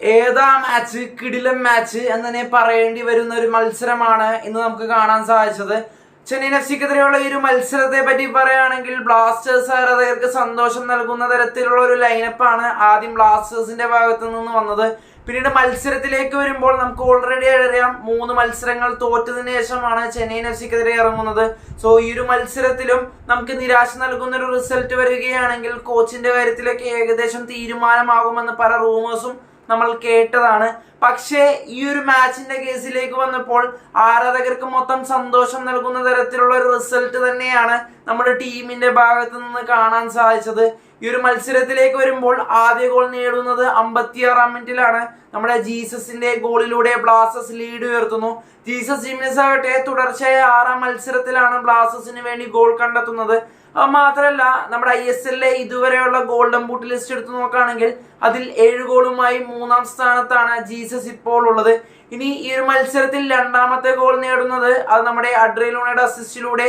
ഏതാ മാച്ച് കിടിലം മാച്ച് എന്ന് തന്നെ പറയേണ്ടി വരുന്ന ഒരു മത്സരമാണ് ഇന്ന് നമുക്ക് കാണാൻ സാധിച്ചത്. ചെന്നൈയിൻ എഫ് സിക്കെതിരെയുള്ള ഈ ഒരു മത്സരത്തെ പറ്റി പറയുകയാണെങ്കിൽ ബ്ലാസ്റ്റേഴ്സ് ആരാധകർക്ക് സന്തോഷം നൽകുന്ന തരത്തിലുള്ള ഒരു ലൈനപ്പ് ആണ് ആദ്യം ബ്ലാസ്റ്റേഴ്സിന്റെ ഭാഗത്തു നിന്ന് വന്നത്. പിന്നീട് മത്സരത്തിലേക്ക് വരുമ്പോൾ നമുക്ക് ഓൾറെഡി അറിയാം മൂന്ന് മത്സരങ്ങൾ തോറ്റതിന് ശേഷമാണ് ചെന്നൈയിൻ എഫ് സിക്കെതിരെ ഇറങ്ങുന്നത്. സോ ഈ ഒരു മത്സരത്തിലും നമുക്ക് നിരാശ നൽകുന്ന ഒരു റിസൾട്ട് വരികയാണെങ്കിൽ കോച്ചിന്റെ കാര്യത്തിലൊക്കെ ഏകദേശം തീരുമാനമാകുമെന്ന് പല റൂമേഴ്സും നമ്മൾ കേട്ടതാണ് പക്ഷേ ഈ ഒരു മാച്ചിന്റെ കേസിലേക്ക് വന്നപ്പോൾ ആരാധകർക്ക് മൊത്തം സന്തോഷം നൽകുന്ന തരത്തിലുള്ള ഒരു റിസൾട്ട് തന്നെയാണ് നമ്മുടെ ടീമിന്റെ ഭാഗത്ത് നിന്ന് കാണാൻ സാധിച്ചത്. ഈ ഒരു മത്സരത്തിലേക്ക് വരുമ്പോൾ ആദ്യ ഗോൾ നേടുന്നത് അമ്പത്തിയാറാം മിനിറ്റിലാണ്. നമ്മുടെ ജീസസിന്റെ ഗോളിലൂടെ ബ്ലാസസ് ലീഡ് ഉയർത്തുന്നു. ജീസസ് ജിമിനസ് ആകട്ടെ തുടർച്ചയായ ആറാം മത്സരത്തിലാണ് ബ്ലാസ്റ്റേഴ്സിന് വേണ്ടി ഗോൾ കണ്ടെത്തുന്നത്. മാത്രമല്ല നമ്മുടെ ഐ എസ് എല്ലിലെ ഇതുവരെയുള്ള ഗോൾഡൻ ബൂട്ട് ലിസ്റ്റ് എടുത്ത് നോക്കുകയാണെങ്കിൽ അതിൽ ഏഴ് ഗോളുമായി മൂന്നാം സ്ഥാനത്താണ് ജീസസ് ഇപ്പോൾ ഉള്ളത്. ഇനി ഈ ഒരു മത്സരത്തിൽ രണ്ടാമത്തെ ഗോൾ നേടുന്നത് അത് നമ്മുടെ അഡ്രയിലൂണയുടെ അസിസ്റ്റിലൂടെ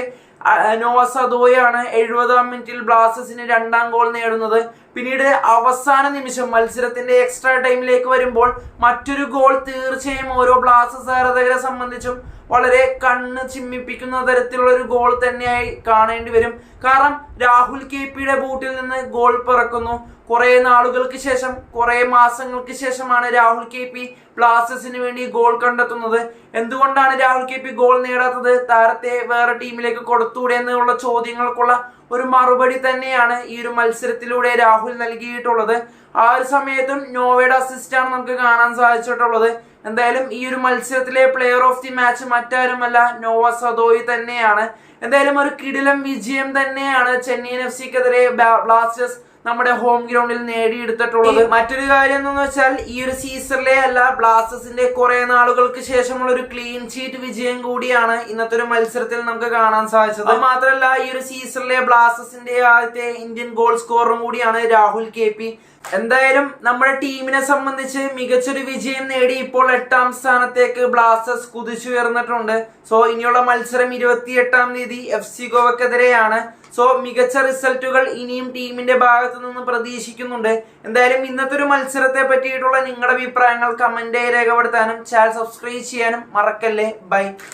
നോവസ് അതോയാണ് എഴുപതാം മിനിറ്റിൽ ബ്ലാസ്റ്റേഴ്സിന് രണ്ടാം ഗോൾ നേടുന്നത്. പിന്നീട് അവസാന നിമിഷം മത്സരത്തിന്റെ എക്സ്ട്രാ ടൈമിലേക്ക് വരുമ്പോൾ മറ്റൊരു ഗോൾ തീർച്ചയായും ഓരോ ബ്ലാസ്റ്റേഴ്സ് ആരാധകരെ സംബന്ധിച്ചും വളരെ കണ്ണ് ചിമ്മിപ്പിക്കുന്ന തരത്തിലുള്ള ഒരു ഗോൾ തന്നെയായി കാണേണ്ടി വരും. കാരണം രാഹുൽ കെ പിയുടെ ബൂട്ടിൽ നിന്ന് ഗോൾ പിറക്കുന്നു. കുറെ നാളുകൾക്ക് ശേഷം കുറെ മാസങ്ങൾക്ക് ശേഷമാണ് രാഹുൽ കെ പി ബ്ലാസ്റ്റേഴ്സിന് വേണ്ടി ഗോൾ കണ്ടെത്തുന്നത്. എന്തുകൊണ്ടാണ് രാഹുൽ കെ പി ഗോൾ നേടാത്തത്? താരത്തെ വേറെ ടീമിലേക്ക് കൊടുത്തൂടെ എന്നുള്ള ചോദ്യങ്ങൾക്കുള്ള ഒരു മറുപടി തന്നെയാണ് ഈ ഒരു മത്സരത്തിലൂടെ രാഹുൽ നൽകിയിട്ടുള്ളത്. ആ ഒരു സമയത്തും നോവയുടെ അസിസ്റ്റാണ് നമുക്ക് കാണാൻ സാധിച്ചിട്ടുള്ളത്. എന്തായാലും ഈ ഒരു മത്സരത്തിലെ പ്ലെയർ ഓഫ് ദി മാച്ച് മറ്റാരുമല്ല നോവ സദോയി തന്നെയാണ്. എന്തായാലും ഒരു കിടിലം വിജയം തന്നെയാണ് ചെന്നൈയിൻ എഫ് സിക്കെതിരെ ബ്ലാസ്റ്റേഴ്സ് നമ്മുടെ ഹോം ഗ്രൗണ്ടിൽ നേടിയെടുത്തിട്ടുള്ളത്. മറ്റൊരു കാര്യം എന്ന് വെച്ചാൽ ഈ ഒരു സീസണിലെ അല്ല ബ്ലാസ്റ്റേഴ്സിന്റെ കുറെ നാളുകൾക്ക് ശേഷമുള്ള ഒരു ക്ലീൻ ഷീറ്റ് വിജയം കൂടിയാണ് ഇന്നത്തെ ഒരു മത്സരത്തിൽ നമുക്ക് കാണാൻ സാധിച്ചത്. അത് മാത്രമല്ല ഈ ഒരു സീസണിലെ ബ്ലാസ്റ്റേഴ്സിന്റെ ആദ്യത്തെ ഇന്ത്യൻ ഗോൾ സ്കോറും കൂടിയാണ് രാഹുൽ കെ പി. എന്തായാലും നമ്മുടെ ടീമിനെ സംബന്ധിച്ച് മികച്ചൊരു വിജയം നേടി ഇപ്പോൾ എട്ടാം സ്ഥാനത്തേക്ക് ബ്ലാസ്റ്റേഴ്സ് കുതിച്ചുയർന്നിട്ടുണ്ട്. സോ ഇനിയുള്ള മത്സരം ഇരുപത്തിയെട്ടാം തീയതി എഫ് സി ഗോവക്കെതിരെയാണ് സോ മികച്ച റിസൾട്ടുകൾ ഇനിയും ടീമിന്റെ ഭാഗത്തു നിന്ന് പ്രതീക്ഷിക്കുന്നുണ്ട്. എന്തായാലും ഇന്നത്തെ ഒരു മത്സരത്തെ പറ്റിയിട്ടുള്ള നിങ്ങളുടെ അഭിപ്രായങ്ങൾ കമന്റ് രേഖപ്പെടുത്താനും ചാനൽ സബ്സ്ക്രൈബ് ചെയ്യാനും മറക്കല്ലേ? ബൈ